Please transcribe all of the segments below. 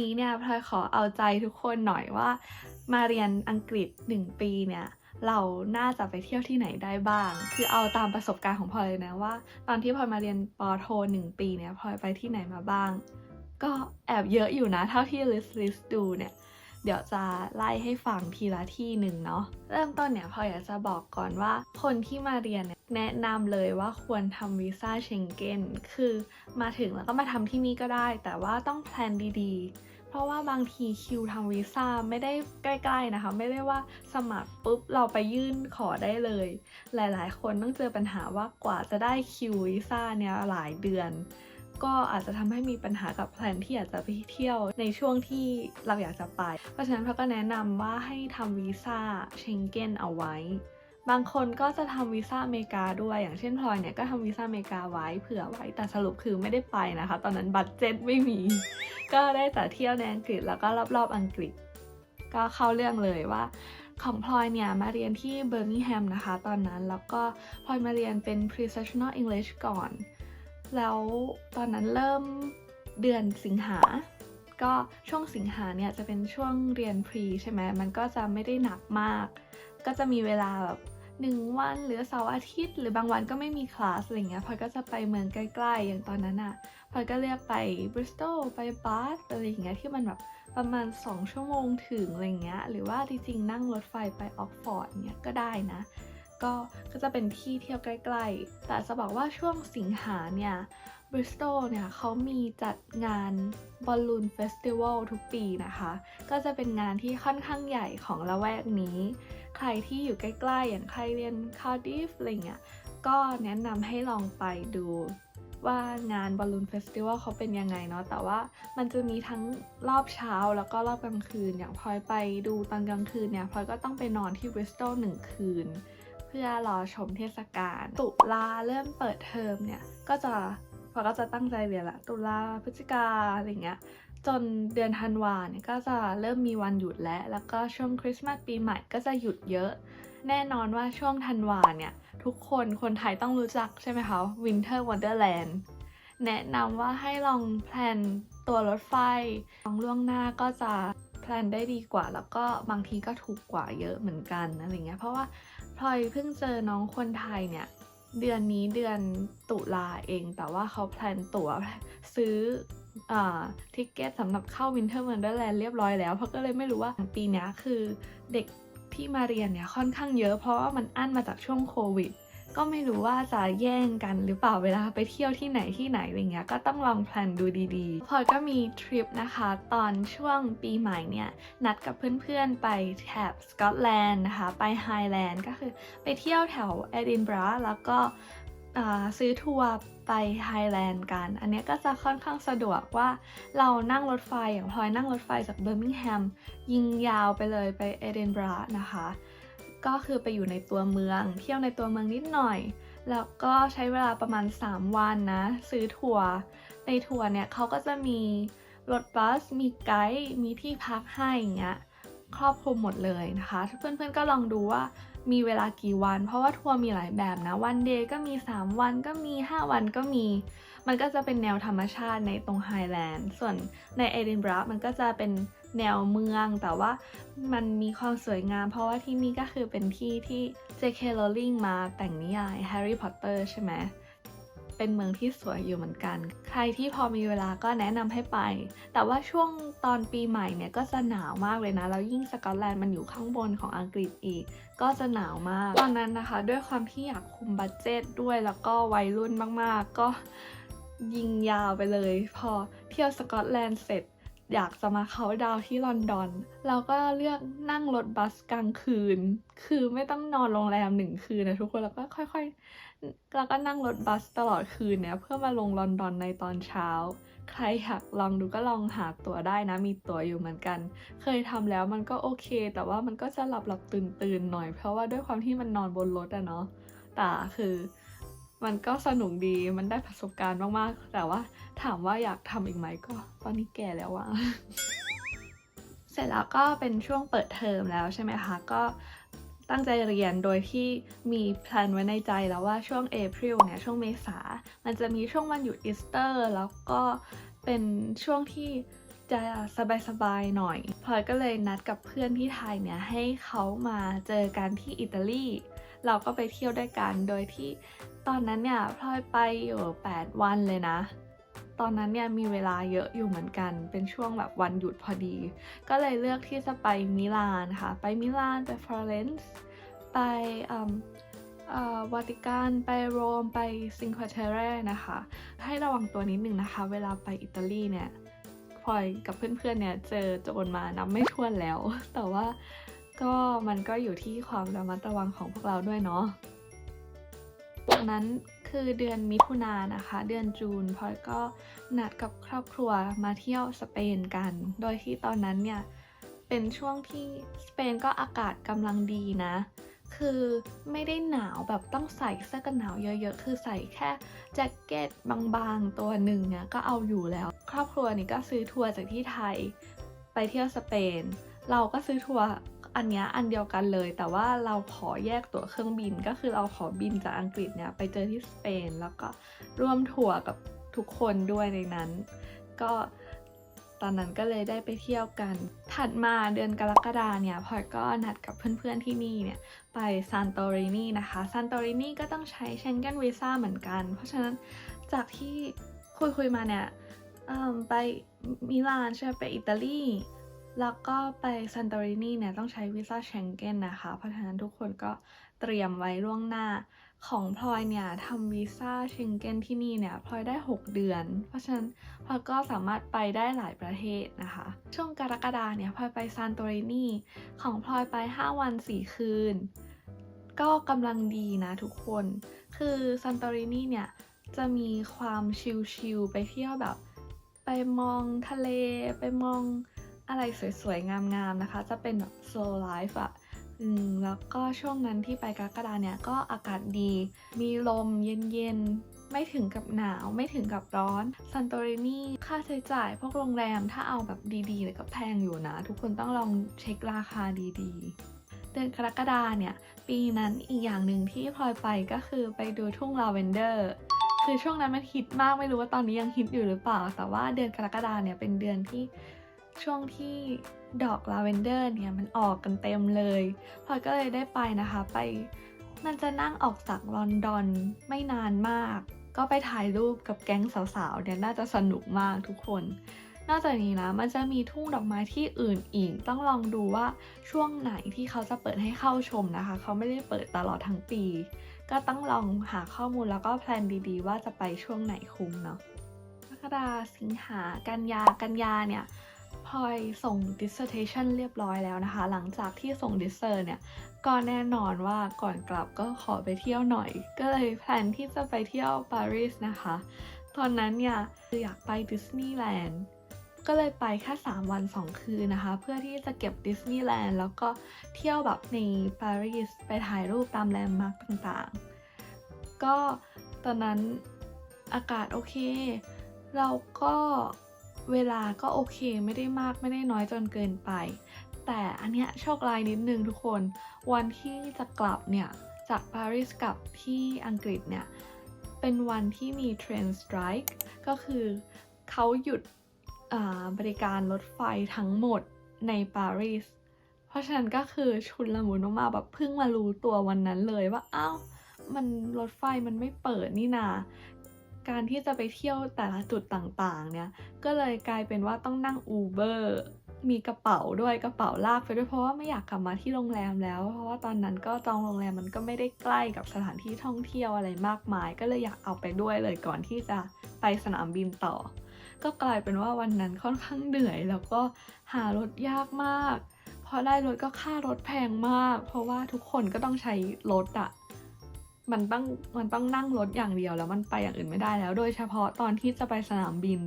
นี้เนี่ยพลอยขอเอาใจทุกคนหน่อยว่า มาเรียนอังกฤษ 1 ปีเนี่ยเราน่าจะไปเที่ยวที่ไหนได้บ้าง คือเอาตามประสบการณ์ของพลอยเลยนะว่า ตอนที่พลอยมาเรียนปโทหนึ่งปีเนี่ยพลอยไปที่ไหนมาบ้าง ก็แอบเยอะอยู่นะเท่าที่ลิสต์ลิสต์ดูเนี่ยเดี๋ยวจะไล่ให้ฟังทีละที่หนึ่งเนาะเริ่มต้นเนี่ยพลอยอยากจะบอกก่อนว่า คนที่มาเรียนเนี่ยแนะนำเลยว่าควรทำวีซ่าเชงเก้นคือมาถึงแล้วก็มาทำที่นี่ก็ได้ แต่ว่าต้องแพลนดีๆ เพราะว่าบางทีคิวทำวีซ่าไม่ได้ใกล้ๆนะคะ ไม่ได้ว่าสมัครปุ๊บเราไปยื่นขอได้เลย หลายๆ คนต้องเจอปัญหาว่ากว่าจะได้คิววีซ่าเนี่ยหลายเดือน ก็อาจจะทำให้มีปัญหากับแพลนที่อยากจะไปเที่ยวในช่วงที่เราอยากจะไป เพราะฉะนั้นเขาก็แนะนำว่าให้ทำวีซ่าเชงเก้นเอาไว้ บางคนก็จะทำวีซ่าอเมริกาด้วย อย่างเช่นพลอยเนี่ยก็ทำวีซ่าอเมริกาไว้เผื่อไว้ แต่สรุปคือไม่ได้ไปนะคะ ตอนนั้นบัตรเจ็ตไม่มี ก็ได้แต่เที่ยวในอังกฤษแล้วก็รอบๆอังกฤษ ก็เข้าเรื่องเลยว่าของพลอยเนี่ยมาเรียนที่เบอร์มิงแฮมนะคะ ตอนนั้นแล้วก็พลอยมาเรียนเป็น Professional English ก่อน แล้วตอนนั้นเริ่มเดือนสิงหา ก็ช่วงสิงหาเนี่ยจะเป็นช่วงเรียนพรีใช่ไหมมันก็จะไม่ได้หนักมาก ก็จะมีเวลาแบบ หนึ่งวันหรือเสาร์อาทิตย์ หรือบางวันก็ไม่มีคลาสอะไรเงี้ยพลอยก็จะไปเมืองใกล้ๆ อย่างตอนนั้นอะพลอยก็เลือกไปบริสตอลไปบาสอะไรอย่างเงี้ยที่มันแบบประมาณ 2 ชั่วโมงถึงอะไรเงี้ยหรือว่าจริงๆ นั่งรถไฟไปออกฟอร์ดเงี้ยก็ได้นะก็ก็จะเป็นที่เที่ยวใกล้ๆ แต่จะบอกว่าช่วงสิงหาเนี่ยบริสตอลเนี่ยเขามีจัดงานบอลลูนเฟสติวัลทุกปีนะคะ ก็จะเป็นงานที่ค่อนข้างใหญ่ของละแวกนี้ ใครที่อยู่ใกล้ๆอย่างใครเรียนคาร์ดิฟอะไรเงี้ยก็แนะนำให้ลองไปดูว่างานบอลลูนเฟสติวัลเขาเป็นยังไงเนาะแต่ว่ามันจะมีทั้งรอบเช้าแล้วก็รอบกลางคืน อย่างพลอยไปดูตอนกลางคืนเนี่ยพลอยก็ต้องไปนอนที่บริสตอลหนึ่งคืน เพื่อรอชมเทศกาลตุลาเริ่มเปิดเทอมเนี่ย ก็จะพอก็จะตั้งใจเรียนละตุลาพฤศจิกาอะไรเงี้ย จนเดือนธันวาเนี่ยก็จะเริ่มมีวันหยุดแล้ว แล้วก็ช่วงคริสต์มาสปีใหม่ก็จะหยุดเยอะ แน่นอนว่าช่วงธันวาเนี่ย ทุกคนคนไทยต้องรู้จักใช่ไหมคะ Winter Wonderland แนะนำว่าให้ลองแพลนตัวรถไฟลองล่วงหน้าก็จะแพลนได้ดีกว่า แล้วก็บางทีก็ถูกกว่าเยอะเหมือนกันอะไรเงี้ยเพราะว่าพลอยเพิ่งเจอน้องคนไทยเนี่ยเดือนนี้เดือนตุลาเองแต่ว่าเขาแพลนตั๋วซื้อ ทิกเก็ตสำหรับเข้า Winter Wonderland เรียบร้อยแล้ว เพราะก็เลยไม่รู้ว่าปีนี้คือเด็กที่มาเรียนเนี่ยค่อนข้างเยอะเพราะว่ามันอั้นมาจากช่วงโควิด ก็ไม่รู้ว่าจะแย่งกันหรือเปล่าเวลาไปเที่ยวที่ไหนที่ไหนอะไรเงี้ยก็ต้องลองแพลนดูดีๆ พอก็มีทริปนะคะ ตอนช่วงปีใหม่เนี่ย นัดกับเพื่อนๆไปแถบสกอตแลนด์นะคะ ไปไฮแลนด์ก็คือไปเที่ยวแถวเอดินบะระแล้วก็ซื้อทัวร์ ไปไฮแลนด์กัน อันนี้ก็จะค่อนข้างสะดวกว่าเรานั่งรถไฟอย่างพลอยนั่งรถไฟจากเบอร์มิงแฮมยิงยาวไปเลยไปเอดินบะระนะคะ ก็คือไปอยู่ในตัวเมือง เที่ยวในตัวเมืองนิดหน่อย แล้วก็ใช้เวลาประมาณ 3 วันนะ ซื้อทัวร์ในทัวร์เนี่ยเขาก็จะมีรถบัส มีไกด์ มีที่พักให้อย่างเงี้ยครอบคลุมหมดเลยนะคะ เพื่อนๆก็ลองดูว่า มีเวลากี่วัน เพราะว่าทัวร์มีหลายแบบนะวันเดย์ก็มี 3 วันก็มี 5 วันก็มี มันก็จะเป็นแนวธรรมชาติในตรงไฮแลนด์ส่วนในเอดินบะระมันก็จะเป็นแนวเมือง แต่ว่ามันมีความสวยงาม เพราะว่าที่นี่ก็คือเป็นที่ที่ J.K. Rowling มาแต่งนิยาย Harry Potter ใช่ไหม เป็นเมืองที่สวยอยู่เหมือนกัน ใครที่พอมีเวลาก็แนะนำให้ไป แต่ว่าช่วงตอนปีใหม่เนี่ยก็จะหนาวมากเลยนะ แล้วยิ่งสกอตแลนด์มันอยู่ข้างบนของอังกฤษอีก ก็จะหนาวมาก ตอนนั้นนะคะ ด้วยความที่อยากคุมบัตเจตด้วยแล้วก็วัยรุ่นมากๆ ก็ยิงยาวไปเลย พอเที่ยวสกอตแลนด์เสร็จ อยากจะมาเขาดาวที่ลอนดอน เราก็เลือกนั่งรถบัสกลางคืน คือไม่ต้องนอนโรงแรมหนึ่งคืนนะทุกคนแล้วก็ค่อยๆแล้วก็นั่งรถบัสตลอดคืนเนี่ยเพื่อมาลงลอนดอนในตอนเช้า ใครอยากลองดูก็ลองหาตั๋วได้นะมีตั๋วอยู่เหมือนกัน เคยทำแล้วมันก็โอเค แต่ว่ามันก็จะหลับหลับตื่นตื่นๆหน่อย เพราะว่าด้วยความที่มันนอนบนรถอะเนาะแต่คือ มันก็สนุกดีมันได้ประสบการณ์มากๆ แต่ว่าถามว่าอยากทำอีกไหมก็ ตอนนี้แก่แล้วอะเสร็จแล้วก็เป็นช่วงเปิดเทอมแล้วใช่ไหมคะ ก็ตั้งใจเรียนโดยที่มีแพลนไว้ในใจแล้วว่าช่วงเอพ i l เนี่ยช่วงเมษา มันจะมีช่วงวันหยุดอีสเตอร์ แล้วก็เป็นช่วงที่จะสบายๆหน่อยพลอยก็เลยนัดกับเพื่อนที่ไทยเนี่ยให้เขามาเจอกันที่อิตาลี เราก็ไปเที่ยวด้วยกันโดยที่ ตอนนั้นเนี่ยพลอยไปอยู่ 8 วันเลยนะ ตอนนั้นเนี่ยมีเวลาเยอะอยู่เหมือนกัน เป็นช่วงแบบวันหยุดพอดี ก็เลยเลือกที่จะไปมิลานค่ะ ไปมิลานไปฟลอเรนซ์ไปอัมวาติกันไปโรมไปซิงควาเทเรนะคะ ให้ระวังตัวนิดนึงนะคะ เวลาไปอิตาลีเนี่ยพลอยกับเพื่อนๆเนี่ยเจอโจรมานับไม่ถ้วนแล้ว แต่ว่าก็มันก็อยู่ที่ความระมัดระวังของพวกเราด้วยเนาะ จากนั้นคือเดือนมิถุนายนนะคะ เดือนจูนพลอยก็นัดกับครอบครัวมาเที่ยวสเปนกัน โดยที่ตอนนั้นเนี่ยเป็นช่วงที่สเปนก็อากาศกำลังดีนะ คือไม่ได้หนาวแบบต้องใส่เสื้อกันหนาวเยอะๆ คือใส่แค่แจ็คเก็ตบางๆ ตัวหนึ่งเนี่ยก็เอาอยู่แล้ว ครอบครัวนี่ก็ซื้อทัวร์จากที่ไทย ไปเที่ยวสเปน เราก็ซื้อทัวร์ อันเนี้ยอันเดียวกันเลย แต่ว่าเราขอแยกตั๋วเครื่องบิน ก็คือเราขอบินจากอังกฤษเนี่ยไปเจอที่สเปน แล้วก็ร่วมทัวร์กับทุกคนด้วยในนั้น ก็ตอนนั้นก็เลยได้ไปเที่ยวกัน ถัดมาเดือนกรกฎาเนี่ยพลอยก็นัดกับเพื่อนๆที่นี่เนี่ยไปซานโตรินีนะคะซานโตรินีก็ต้องใช้เชงเก้นวีซ่าเหมือนกัน เพราะฉะนั้นจากที่คุยๆมาเนี่ยไปมิลานใช่ไปอิตาลี แล้วก็ไปซันโตรินีเนี่ยต้องใช้วีซ่าเชงเก้นนะคะ เพราะฉะนั้นทุกคนก็เตรียมไว้ล่วงหน้าของพลอยเนี่ยทำวีซ่าเชงเก้นที่นี่เนี่ยพลอยได้ 6 เดือน เพราะฉะนั้นพลอยก็สามารถไปได้หลายประเทศนะคะ ช่วงกรกฎาเนี่ยพลอยไปซันโตรินีของพลอยไป 5 วัน 4 คืน ก็กำลังดีนะทุกคน คือซันโตรินีเนี่ยจะมีความชิลๆไปเที่ยวแบบ ไปมองทะเลไปมอง อะไรสวยๆ งามๆ นะคะ จะเป็นแบบ slow life อะอืมแล้วก็ช่วงนั้นที่ไปกรกฎาเนี่ยก็อากาศดี มีลมเย็นๆ ไม่ถึงกับหนาวไม่ถึงกับร้อนซันโตรินีค่าใช้จ่าย พวกโรงแรมถ้าเอาแบบดีๆเนี่ยก็แพงอยู่นะ ทุกคนต้องลองเช็คราคาดีๆเดือนกรกฎาเนี่ย ปีนั้นอีกอย่างหนึ่งที่พลอยไปก็คือไปดูทุ่งลาเวนเดอร์ คือช่วงนั้นมันฮิตมากไม่รู้ว่าตอนนี้ยังฮิตอยู่หรือเปล่า แต่ว่าเดือนกรกฎาเนี่ยเป็นเดือนที่ ช่วงที่ดอกลาเวนเดอร์เนี่ยมันออกกันเต็มเลยพลอยก็เลยได้ไปนะคะ ไปมันจะนั่งออกจากลอนดอนไม่นานมาก ก็ไปถ่ายรูปกับแก๊งสาวๆเนี่ยน่าจะสนุกมากทุกคน นอกจากนี้นะมันจะมีทุ่งดอกไม้ที่อื่นอีก ต้องลองดูว่าช่วงไหนที่เขาจะเปิดให้เข้าชมนะคะ เขาไม่ได้เปิดตลอดทั้งปี ก็ต้องลองหาข้อมูลแล้วก็แพลนดีๆ ว่าจะไปช่วงไหนคุ้มเนาะกรกฎาสิงหากันยากันยาเนี่ย พลอยส่ง dissertation เรียบร้อยแล้วนะคะ หลังจากที่ส่ง d i s s e r เนี่ยก็แน่นอนว่าก่อนกลับก็ขอไปเที่ยวหน่อย ก็เลยแพลนที่จะไปเที่ยวปารีสนะคะ ตอนนั้นเนี่ยอยากไปดิสนีย์แลนด์ก็เลยไปแค่ 3 วัน 2 คืนนะคะ เพื่อที่จะเก็บดิสนีย์แลนด์แล้วก็เที่ยวแบบในปารีสไปถ่ายรูปตามแลนด์มาร์คต่างๆ ก็ตอนนั้นอากาศโอเค เราก็ เวลาก็โอเคไม่ได้มากไม่ได้น้อยจนเกินไป แต่อันเนี้ยโชครายนิดนึงทุกคน วันที่จะกลับเนี่ย จากปารีสกลับที่อังกฤษเนี่ย เป็นวันที่มีเทรนสไตรค์ก็คือเขาหยุดบริการรถไฟทั้งหมดในปารีส เพราะฉะนั้นก็คือชุนละมุนมากๆแบบเพิ่งมารู้ตัววันนั้นเลยว่าอ้าวมันรถไฟมันไม่เปิดนี่นา การที่จะไปเที่ยวแต่ละจุดต่างๆ เนี่ย ก็เลยกลายเป็นว่าต้องนั่งอูเบอร์มีกระเป๋าด้วยกระเป๋าลากไปด้วยเพราะว่าไม่อยากกลับมาที่โรงแรมแล้ว เพราะว่าตอนนั้นก็จองโรงแรมมันก็ไม่ได้ใกล้กับสถานที่ท่องเที่ยวอะไรมากมาย ก็เลยอยากเอาไปด้วยเลยก่อนที่จะไปสนามบินต่อ ก็กลายเป็นว่าวันนั้นค่อนข้างเหนื่อย แล้วก็หารถยากมากพอได้รถก็ค่ารถแพงมาก เพราะว่าทุกคนก็ต้องใช้รถอะ มันต้องมันต้องนั่งรถอย่างเดียวแล้วมันไปอย่างอื่นไม่ได้แล้ว โดยเฉพาะตอนที่จะไปสนามบิน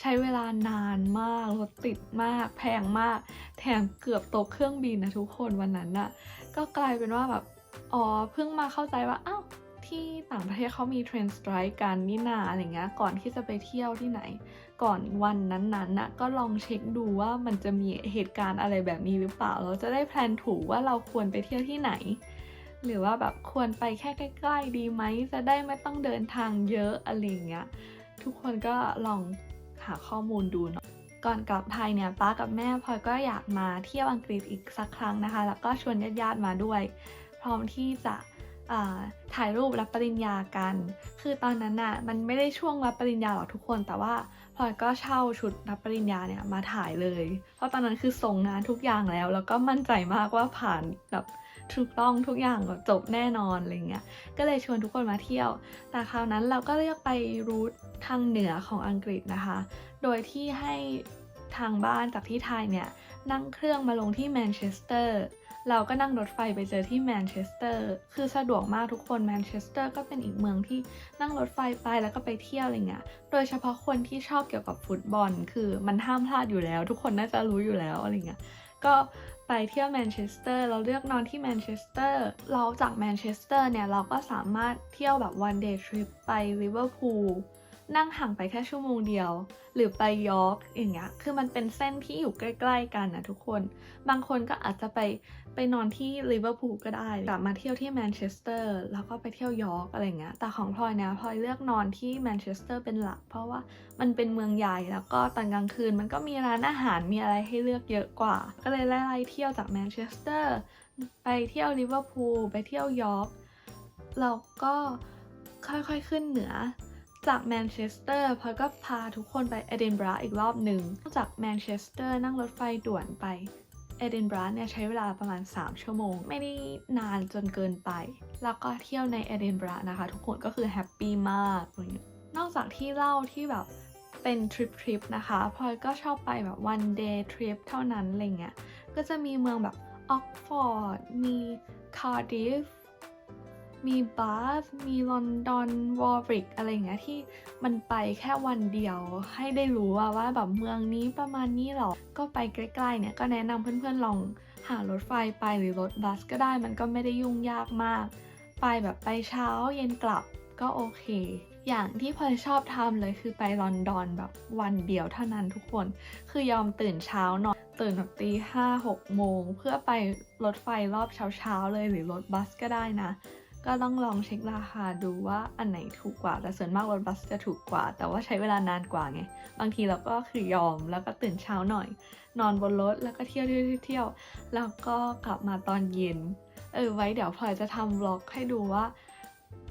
ใช้เวลานานมากรถติดมาก แพงมาก แถมเกือบตกเครื่องบินนะทุกคนวันนั้นน่ะก็กลายเป็นว่าแบบอ๋อเพิ่งมาเข้าใจว่าอ้าวที่ต่างประเทศเขามีเทรนสไตร์กันนี่นาอะไรเงี้ยก่อนที่จะไปเที่ยวที่ไหน ก่อนวันนั้นๆน่ะก็ลองเช็คดูว่ามันจะมีเหตุการณ์อะไรแบบนี้หรือเปล่า เราจะได้แพลนถูกว่าเราควรไปเที่ยวที่ไหน หรือว่าแบบควรไปแค่ใกล้ๆดีไหมจะได้ไม่ต้องเดินทางเยอะอะไรอย่างเงี้ยทุกคนก็ลองหาข้อมูลดูเนาะก่อนกลับไทยเนี่ยป้ากับแม่พลอยก็อยากมาเที่ยวอังกฤษอีกสักครั้งนะคะ แล้วก็ชวนญาติๆมาด้วย พร้อมที่จะถ่ายรูปรับปริญญากัน คือตอนนั้นน่ะมันไม่ได้ช่วงรับปริญญาหรอกทุกคน แต่ว่าพลอยก็เช่าชุดรับปริญญาเนี่ยมาถ่ายเลย เพราะตอนนั้นคือส่งงานทุกอย่างแล้ว แล้วก็มั่นใจมากว่าผ่านแบบ ถูกต้องทุกอย่างแบบจบแน่นอนอะไรเงี้ยก็เลยชวนทุกคนมาเที่ยว แต่คราวนั้นเราก็เลือกไปรูททางเหนือของอังกฤษนะคะ โดยที่ให้ทางบ้านจากที่ไทยเนี่ยนั่งเครื่องมาลงที่แมนเชสเตอร์เราก็นั่งรถไฟไปเจอที่แมนเชสเตอร์ คือสะดวกมากทุกคนแมนเชสเตอร์ก็เป็นอีกเมืองที่นั่งรถไฟไปแล้วก็ไปเที่ยวอะไรเงี้ย โดยเฉพาะคนที่ชอบเกี่ยวกับฟุตบอล คือมันห้ามพลาดอยู่แล้ว ทุกคนน่าจะรู้อยู่แล้วอะไรเงี้ย ก็ไปเที่ยวแมนเชสเตอร์ เราเลือกนอนที่แมนเชสเตอร์ เราจากแมนเชสเตอร์เนี่ย เราก็สามารถเที่ยวแบบ one day trip ไปลิเวอร์พูล นั่งห่างไปแค่ชั่วโมงเดียว หรือไปยอร์กอย่างเงี้ย คือมันเป็นเส้นที่อยู่ใกล้ ๆ กันนะทุกคน บางคนก็อาจจะไปไปนอนที่ลิเวอร์พูลก็ได้กลับมาเที่ยวที่แมนเชสเตอร์แล้วก็ไปเที่ยวยอร์กอะไรเงี้ย แต่ของพลอยเนี่ยพลอยเลือกนอนที่แมนเชสเตอร์เป็นหลัก เพราะว่ามันเป็นเมืองใหญ่แล้วก็ตอนกลางคืน มันก็มีร้านอาหารมีอะไรให้เลือกเยอะกว่า ก็เลยไล่เที่ยวจากแมนเชสเตอร์ไปเที่ยวลิเวอร์พูลไปเที่ยวยอร์กแล้วก็ค่อยๆขึ้นเหนือ จากแมนเชสเตอร์พลอยก็พาทุกคนไปเอดินบะระอีกรอบหนึ่งจากแมนเชสเตอร์นั่งรถไฟด่วนไปเอดินบะระเนี่ยใช้เวลาประมาณ 3 ชั่วโมง ไม่ได้นานจนเกินไป แล้วก็เที่ยวในเอดินบะระนะคะ ทุกคนก็คือแฮปปี้มาก นอกจากที่เล่าที่แบบเป็นทริปทริปนะคะพลอยก็ชอบไปแบบ one day trip เท่านั้นอะไรเงี้ย ก็จะมีเมืองแบบออกฟอร์ด มีคาร์ดิฟ มีบาสมีลอนดอนวอริกอะไรอย่างเงี้ยที่มันไปแค่วันเดียว ให้ได้รู้ว่าว่าแบบเมืองนี้ประมาณนี้หรอ ก็ไปใกล้ๆเนี่ยก็แนะนำเพื่อนๆลองหารถไฟไปหรือรถบัสก็ได้มันก็ไม่ได้ยุ่งยากมาก ไปแบบไปเช้าเย็นกลับก็โอเค อย่างที่พลอยชอบทำเลยคือไปลอนดอนแบบวันเดียวเท่านั้นทุกคน คือยอมตื่นเช้าหน่อยตื่นแบบตีห้าหกโมง เพื่อไปรถไฟรอบเช้าๆเลยหรือรถบัสก็ได้นะ ก็ต้องลองเช็คราคาดูว่าอันไหนถูกกว่า แต่ส่วนมากรถบัสจะถูกกว่า แต่ว่าใช้เวลานานกว่าไง บางทีเราก็คือยอมแล้วก็ตื่นเช้าหน่อย นอนบนรถแล้วก็เที่ยวเที่ยวเที่ยวแล้วก็กลับมาตอนเย็น เออไว้เดี๋ยวพลอยจะทำวล็อกให้ดูว่า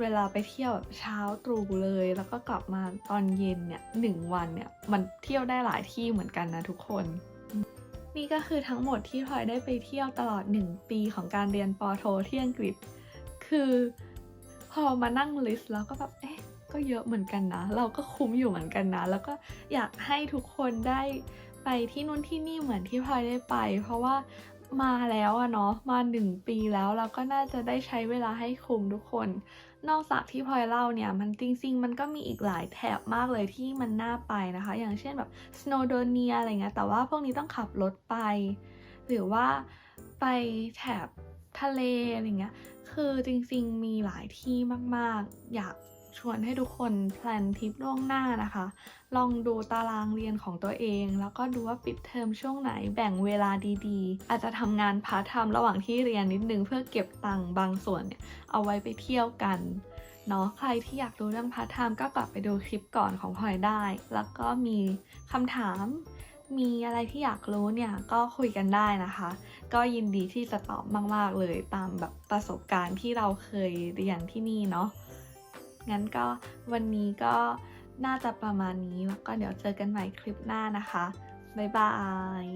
เวลาไปเที่ยวแบบเช้าตรู่เลย แล้วก็กลับมาตอนเย็นเนี่ยหนึ่งวันเนี่ยมันเที่ยวได้หลายที่เหมือนกันนะทุกคนนี่ก็คือทั้งหมดที่พลอยได้ไปเที่ยวตลอด 1 ปีของการเรียนปอโทที่อังกฤษ คือพอมานั่งลิสต์แล้วก็แบบเอ๊ะก็เยอะเหมือนกันนะ เราก็คุ้มอยู่เหมือนกันนะ แล้วก็อยากให้ทุกคนได้ไปที่นู่นที่นี่เหมือนที่พลอยได้ไป เพราะว่ามาแล้วอะเนาะมาหนึ่งปีแล้วเราก็น่าจะได้ใช้เวลาให้คุ้มทุกคน นอกจากที่พลอยเล่าเนี่ย มันจริงๆ มันก็มีอีกหลายแถบมากเลยที่มันน่าไปนะคะ อย่างเช่นแบบสโนโดเนียอะไรเงี้ยแต่ว่าพวกนี้ต้องขับรถไป หรือว่าไปแถบทะเลอะไรเงี้ย คือจริงๆมีหลายที่มากๆ อยากชวนให้ทุกคนแพลนทริปล่วงหน้านะคะ ลองดูตารางเรียนของตัวเอง แล้วก็ดูว่าปิดเทอมช่วงไหนแบ่งเวลาดีๆ อาจจะทำงานพาร์ทไทม์ระหว่างที่เรียนนิดนึง เพื่อเก็บตังค์บางส่วนเนี่ยเอาไว้ไปเที่ยวกันเนาะใครที่อยากรู้เรื่องพาร์ทไทม์ก็กลับไปดูคลิปก่อนของพลอยได้ แล้วก็มีคำถาม มีอะไรที่อยากรู้เนี่ยก็คุยกันได้นะคะ ก็ยินดีที่จะตอบมาก ๆ เลยตามแบบประสบการณ์ที่เราเคยเรียนที่นี่เนาะงั้นก็วันนี้ก็น่าจะประมาณนี้แล้วก็เดี๋ยวเจอกันใหม่คลิปหน้านะคะ บ๊ายบาย